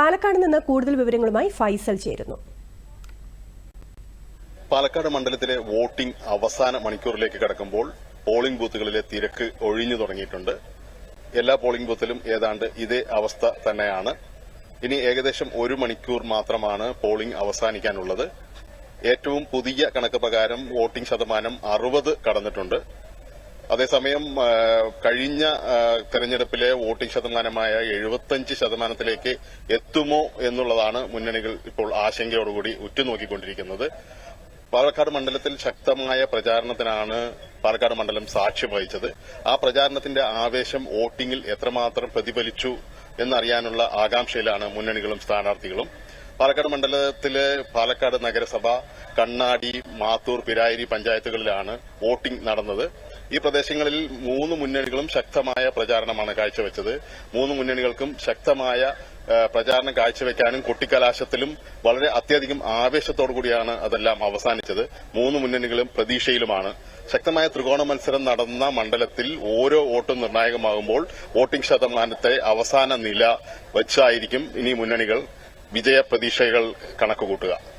പാലക്കാട് നിന്ന് കൂടുതൽ വിവരങ്ങളുമായി ഫൈസൽ ചേരുന്നു. പാലക്കാട് മണ്ഡലത്തിലെ വോട്ടിംഗ് അവസാന മണിക്കൂറിലേക്ക് കടക്കുമ്പോൾ പോളിംഗ് ബൂത്തുകളിലെ തിരക്ക് ഒഴിഞ്ഞു തുടങ്ങിയിട്ടുണ്ട്. എല്ലാ പോളിംഗ് ബൂത്തിലും ഏതാണ്ട് ഇതേ അവസ്ഥ തന്നെയാണ്. ഇനി ഏകദേശം ഒരു മണിക്കൂർ മാത്രമാണ് പോളിംഗ് അവസാനിക്കാനുള്ളത്. ഏറ്റവും പുതിയ കണക്ക് പ്രകാരം വോട്ടിംഗ് ശതമാനം അറുപത് കടന്നിട്ടുണ്ട്. അതേസമയം കഴിഞ്ഞ തെരഞ്ഞെടുപ്പിലെ വോട്ടിംഗ് ശതമാനമായ എഴുപത്തഞ്ച് ശതമാനത്തിലേക്ക് എത്തുമോ എന്നുള്ളതാണ് മുന്നണികൾ ഇപ്പോൾ ആശങ്കയോടുകൂടി ഉറ്റുനോക്കിക്കൊണ്ടിരിക്കുന്നത്. പാലക്കാട് മണ്ഡലത്തിൽ ശക്തമായ പ്രചാരണത്തിനാണ് പാലക്കാട് മണ്ഡലം സാക്ഷ്യം വഹിച്ചത്. ആ പ്രചാരണത്തിന്റെ ആവേശം വോട്ടിംഗിൽ എത്രമാത്രം പ്രതിഫലിച്ചു എന്നറിയാനുള്ള ആകാംക്ഷയിലാണ് മുന്നണികളും സ്ഥാനാർത്ഥികളും. പാലക്കാട് മണ്ഡലത്തിലെ പാലക്കാട് നഗരസഭ കണ്ണാടി മാത്തൂർ പിരായിരി പഞ്ചായത്തുകളിലാണ് വോട്ടിംഗ് നടന്നത്. ഈ പ്രദേശങ്ങളിൽ മൂന്ന് മുന്നണികളും ശക്തമായ പ്രചാരണമാണ് കാഴ്ചവെച്ചത്. മൂന്ന് മുന്നണികൾക്കും ശക്തമായ പ്രചാരണം കാഴ്ചവെക്കാനും കൊട്ടിക്കലാശത്തിലും വളരെ അത്യധികം ആവേശത്തോടു കൂടിയാണ് അതെല്ലാം അവസാനിച്ചത്. മൂന്ന് മുന്നണികളും പ്രതീക്ഷയിലുമാണ്. ശക്തമായ ത്രികോണ മത്സരം നടന്ന മണ്ഡലത്തിൽ ഓരോ വോട്ടും നിർണായകമാകുമ്പോൾ വോട്ടിംഗ് ശതമാനത്തെ അവസാന നില വച്ചായിരിക്കും ഇനി മുന്നണികൾ വിജയ പ്രതീക്ഷകൾ കണക്കുകൂട്ടുക.